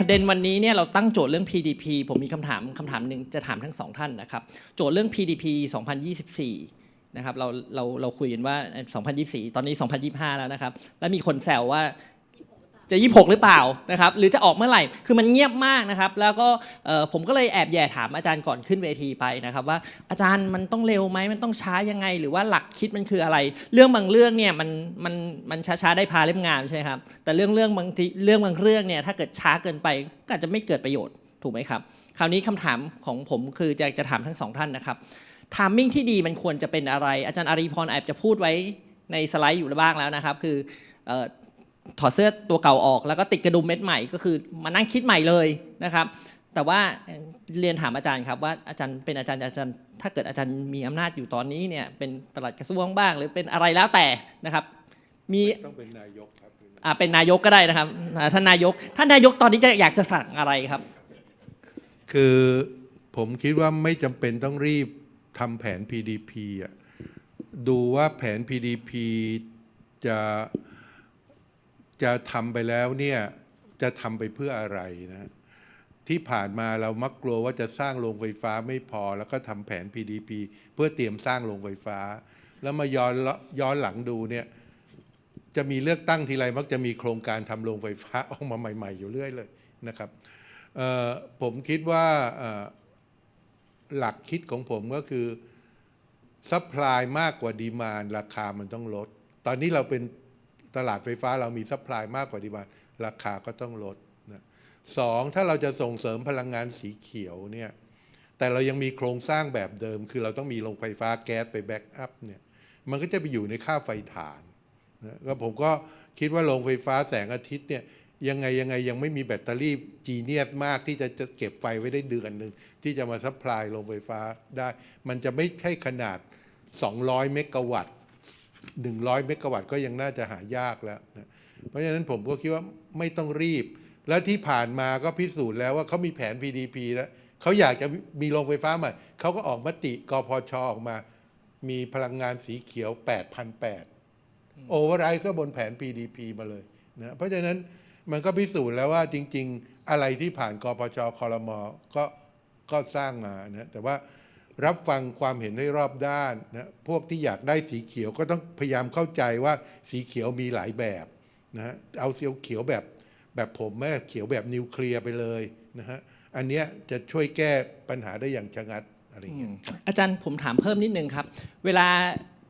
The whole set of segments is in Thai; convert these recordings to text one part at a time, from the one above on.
ประเด็นวันนี้เนี่ยเราตั้งโจทย์เรื่อง PDP ผมมีคำถามคำถามหนึ่งจะถามทั้งสองท่านนะครับ โจทย์เรื่อง PDP 2024 นะครับ เราเราเราคุยกันว่า 2024 ตอนนี้ 2025 แล้วนะครับ แล้วมีคนแซวว่า จะ 26 หรือเปล่านะครับหรือจะออกเมื่อไหร่ คือมันเงียบมากนะครับ แล้วก็ผมก็เลยแอบแย่ถามอาจารย์ก่อนขึ้นเวทีไปนะครับ ว่าอาจารย์มันต้องเร็วไหมมันต้องช้ายังไง หรือว่าหลักคิดมันคืออะไร เรื่องบางเรื่องเนี่ยมันมันมันช้าๆได้พาเล่มงามใช่ไหมครับแต่เรื่องเรื่องบางทีเรื่องบางเรื่องเนี่ยถ้าเกิดช้าเกินไปก็อาจจะไม่เกิดประโยชน์ถูกไหมครับคราวนี้คำถามของผมคือจะจะถามทั้งสองท่านนะครับทามมิ่งที่ดีมันควรจะเป็นอะไร อาจารย์อารีพรแอบจะพูดไว้ในสไลด์อยู่บ้างแล้วนะครับ คือ ถอดเสื้อตัวเก่าออกแล้วก็ติดกระดุมเม็ดใหม่ก็คือมานั่งคิดใหม่เลยนะครับ แต่ว่าเอ่อเรียนถามอาจารย์ครับว่าอาจารย์เป็นอาจารย์อาจารย์ ถ้าเกิดอาจารย์มีอำนาจอยู่ตอนนี้เนี่ยเป็นปลัดกระทรวงบ้าง หรือเป็นอะไรแล้วแต่นะครับ มีต้องเป็นนายกครับอ่าเป็นนายกก็ได้นะครับอ่าท่านนายกท่านนายกตอนนี้จะอยากจะสั่งอะไรครับ คือผมคิดว่าไม่จำเป็นต้องรีบทำแผน PDP อะดูว่าแผน PDP จะ จะทำไปแล้วเนี่ยจะทำไปเพื่ออะไรนะที่ผ่านมาเรามักกลัวว่าจะสร้างโรงไฟฟ้าไม่พอ แล้วก็ทำแผน PDP เพื่อเตรียมสร้างโรงไฟฟ้า แล้วมาย้อนย้อนหลังดูเนี่ยจะมีเลือกตั้งทีไรมักจะมีโครงการทำโรงไฟฟ้าออกมาใหม่ ๆ อยู่เรื่อยเลยนะครับผมคิดว่าหลักคิดของผมก็คือซัพพลายมากกว่าดีมานราคามันต้องลด ตอนนี้เราเป็น ตลาดไฟฟ้าเรามีซัพพลายมากกว่าดีมานราคาก็ต้องลดนะสองถ้าเราจะส่งเสริมพลังงานสีเขียวเนี่ยแต่เรายังมีโครงสร้างแบบเดิม คือเราต้องมีโรงไฟฟ้าแก๊สไปแบ็กอัพเนี่ยมันก็จะไปอยู่ในค่าไฟถ่านนะแล้วผมก็คิดว่าโรงไฟฟ้าแสงอาทิตย์เนี่ยยังไงยังไงยังไม่มีแบตเตอรี่จีเนียสมากที่จะจะเก็บไฟไว้ได้เดือนหนึ่งที่จะมาซัพพลายโรงไฟฟ้าได้ มันจะไม่ใช่ขนาด 200 เมกะวัตต์ 100 เมกะวัตต์ก็ยังน่าจะหายากแล้วนะเพราะฉะนั้นผมก็คิดว่าไม่ต้องรีบ แล้วที่ผ่านมาก็พิสูจน์แล้วว่าเขามีแผน PDP แล้วเขาอยากจะมีโรงไฟฟ้าใหม่เขาก็ออกมติกพชออกมา มีพลังงานสีเขียว 8,800โอเวอร์ไรด์ก็บนแผน PDP มาเลยนะเพราะฉะนั้นมันก็พิสูจน์แล้วว่าจริง ๆ อะไรที่ผ่านกพชคอรมอก็ก็สร้างมานะแต่ว่า รับฟังความเห็นให้รอบด้านนะพวกที่อยากได้สีเขียวก็ต้องพยายามเข้าใจว่าสีเขียวมีหลายแบบนะฮะเอาสีเขียวแบบแบบผมแม่เขียวแบบนิวเคลียร์ไปเลยนะฮะอันเนี้ยจะช่วยแก้ปัญหาได้อย่างชะงัดอะไรอย่างเงี้ยอาจารย์ผมถามเพิ่มนิดนึงครับ เวลา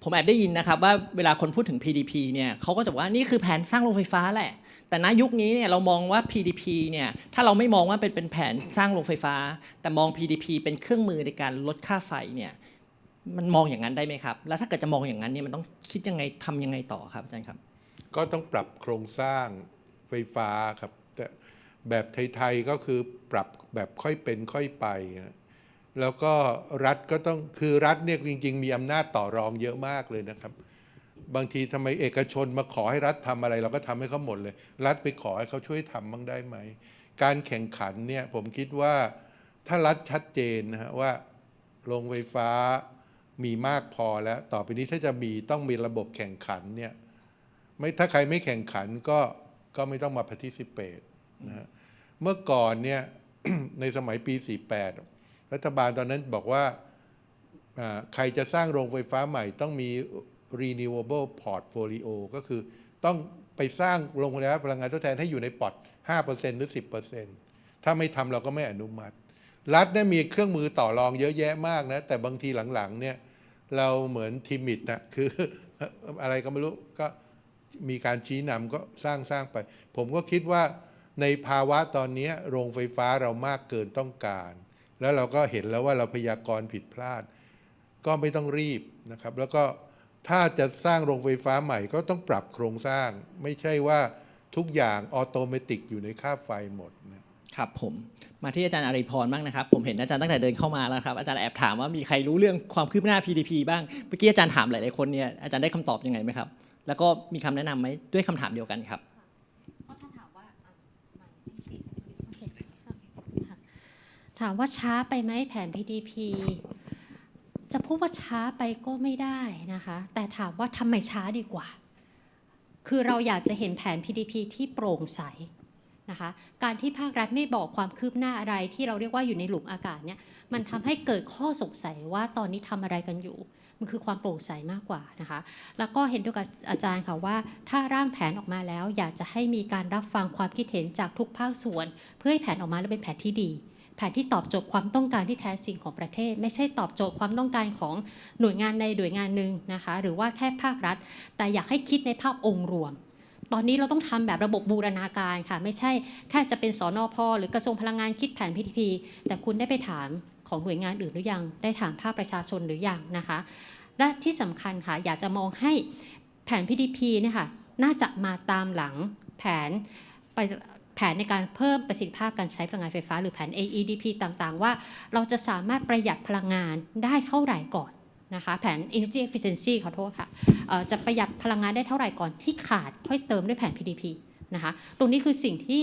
ผมแอบได้ยินนะครับว่าเวลาคนพูดถึง PDP เนี่ยเขาก็จะบอกว่านี่คือแผนสร้างโรงไฟฟ้าแหละ แต่ณยุคนี้เนี่ยเรามองว่า PDP เนี่ยถ้าเราไม่มองว่าเป็นเป็นแผนสร้างโรงไฟฟ้า แต่มอง PDP เป็นเครื่องมือในการลดค่าไฟเนี่ยมันมองอย่างนั้นได้ไหมครับ แล้วถ้าเกิดจะมองอย่างนั้นเนี่ยมันต้องคิดยังไงทำยังไงต่อครับอาจารย์ครับ ก็ต้องปรับโครงสร้างไฟฟ้าครับแต่แบบไทยๆก็คือปรับแบบค่อยเป็นค่อยไปนะแล้วก็รัฐก็ต้องคือรัฐเนี่ยจริง ๆ มีอำนาจต่อรองเยอะมากเลยนะครับ บางทีทำไมเอกชนมาขอให้รัฐทำอะไร เราก็ทำให้เขาหมดเลย รัฐไปขอให้เขาช่วยทำบ้างได้ไหม การแข่งขันเนี่ยผมคิดว่าถ้ารัฐชัดเจนนะฮะว่าโรงไฟฟ้ามีมากพอแล้ว ต่อไปนี้ถ้าจะมีต้องมีระบบแข่งขันเนี่ยไม่ถ้าใครไม่แข่งขันก็ก็ไม่ต้องมา participate นะฮะเมื่อก่อนเนี่ยในสมัยปี 48 รัฐบาลตอนนั้นบอกว่าใครจะสร้างโรงไฟฟ้าใหม่ต้องมี renewable portfolio ก็คือต้องไปสร้างโรงไฟฟ้าพลังงานทดแทนให้อยู่ในพอร์ต5%หรือ 10%ถ้าไม่ทำเราก็ไม่อนุมัติ รัฐเนี่ยมีเครื่องมือต่อรองเยอะแยะมากนะ แต่บางทีหลังๆเนี่ยเราเหมือนทิมิดนะคืออะไรก็ไม่รู้ก็มีการชี้นำก็สร้างสร้างไป ผมก็คิดว่าในภาวะตอนนี้โรงไฟฟ้าเรามากเกินต้องการ แล้วเราก็เห็นแล้วว่าเราพยากรณ์ผิดพลาด ก็ไม่ต้องรีบนะครับ แล้วก็ ถ้าจะสร้างโรงไฟฟ้าใหม่ก็ต้องปรับโครงสร้าง ไม่ใช่ว่าทุกอย่างออโตเมติกอยู่ในค่าไฟหมดนะครับผมมาที่อาจารย์อาริพรบ้างนะครับ ผมเห็นอาจารย์ตั้งแต่เดินเข้ามาแล้วครับ อาจารย์แอบถามว่ามีใครรู้เรื่องความคืบหน้า PDP บ้างเมื่อกี้อาจารย์ถามหลาย ๆ คนเนี่ยอาจารย์ได้คำตอบยังไงไหมครับ แล้วก็มีคำแนะนำไหมด้วยคำถามเดียวกันครับเพราะถ้าถามว่าอะไม่โอเคโอเคค่ะถามว่าช้าไปไหมแผน PDP จะพูดว่าช้าไปก็ไม่ได้นะคะ แต่ถามว่าทำไมช้าดีกว่า คือเราอยากจะเห็นแผน PDP ที่โปร่งใสนะคะ การที่ภาครัฐไม่บอกความคืบหน้าอะไรที่เราเรียกว่าอยู่ในหลุมอากาศเนี่ย มันทำให้เกิดข้อสงสัยว่าตอนนี้ทำอะไรกันอยู่ มันคือความโปร่งใสมากกว่านะคะ แล้วก็เห็นด้วยกับอาจารย์ค่ะว่า ถ้าร่างแผนออกมาแล้ว อยากจะให้มีการรับฟังความคิดเห็นจากทุกภาคส่วน เพื่อให้แผนออกมาแล้วเป็นแผนที่ดี แผนที่ตอบโจทย์ความต้องการที่แท้จริงของประเทศ ไม่ใช่ตอบโจทย์ความต้องการของหน่วยงานใดหน่วยงานหนึ่งนะคะหรือว่าแค่ภาครัฐ แต่อยากให้คิดในภาพองค์รวมตอนนี้เราต้องทำแบบระบบบูรณาการค่ะ ไม่ใช่แค่จะเป็นสอนอพหรือกระทรวงพลังงานคิดแผน PTP แต่คุณได้ไปถามของหน่วยงานอื่นหรือยัง ได้ถามภาคประชาชนหรือยังนะคะ และที่สำคัญค่ะ อยากจะมองให้แผน PDP เนี่ยค่ะน่าจะมาตามหลังแผนไป ผนในการเพิ่มประสิทธิภาพการใช้พลังงานไฟฟ้า หรือแผน AEDP ต่างๆ ว่าเราจะสามารถประหยัดพลังงานได้เท่าไหร่ก่อนนะคะแผน Energy Efficiency ขอโทษค่ะจะประหยัดพลังงานได้เท่าไหร่ก่อนที่ขาดค่อยเติมด้วยแผน PDP นะคะตรงนี้คือสิ่งที่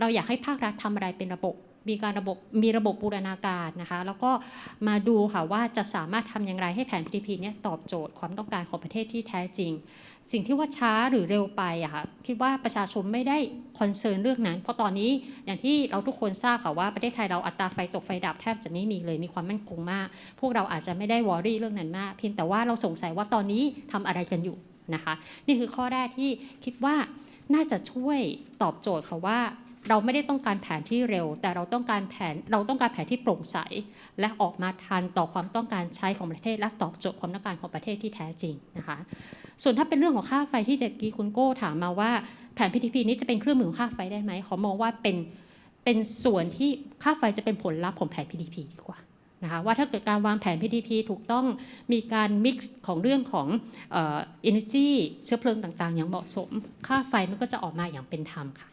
เราอยากให้ภาครัฐทำอะไรเป็นระบบ มีการระบบมีระบบบูรณาการนะคะ แล้วก็มาดูค่ะว่าจะสามารถทำอย่างไรให้แผน PDP เนี่ยตอบโจทย์ความต้องการของประเทศที่แท้จริง สิ่งที่ว่าช้าหรือเร็วไปอะค่ะคิดว่าประชาชนไม่ได้คอนเซิร์นเรื่องนั้น เพราะตอนนี้อย่างที่เราทุกคนทราบค่ะว่าประเทศไทยเราอัตราไฟตกไฟดับแทบจะไม่มีเลยมีความมั่นคงมาก พวกเราอาจจะไม่ได้วอรี่เรื่องนั้นมากเพียงแต่ว่าเราสงสัยว่าตอนนี้ทำอะไรกันอยู่นะคะ นี่คือข้อแรกที่คิดว่าน่าจะช่วยตอบโจทย์ค่ะว่า เราไม่ได้ต้องการแผนที่เร็ว แต่เราต้องการแผนเราต้องการแผนที่โปร่งใส และออกมาทันต่อความต้องการใช้ของประเทศ และตอบโจทย์ความต้องการของประเทศที่แท้จริงนะคะ ส่วนถ้าเป็นเรื่องของค่าไฟที่เด็กกี้คุณโก้ถามมาว่าแผน PTP นี้จะเป็นเครื่องมือของค่าไฟได้ไหมขอมองว่าเป็นเป็นส่วนที่ค่าไฟจะเป็นผลลัพธ์ของแผน PTP ดีกว่านะคะว่าถ้าเกิดการวางแผน PTP ถูกต้องมีการ mix ของเรื่องของเอ่อ energy เชื้อเพลิงต่างๆ อย่างเหมาะสม ค่าไฟมันก็จะออกมาอย่างเป็นธรรมค่ะ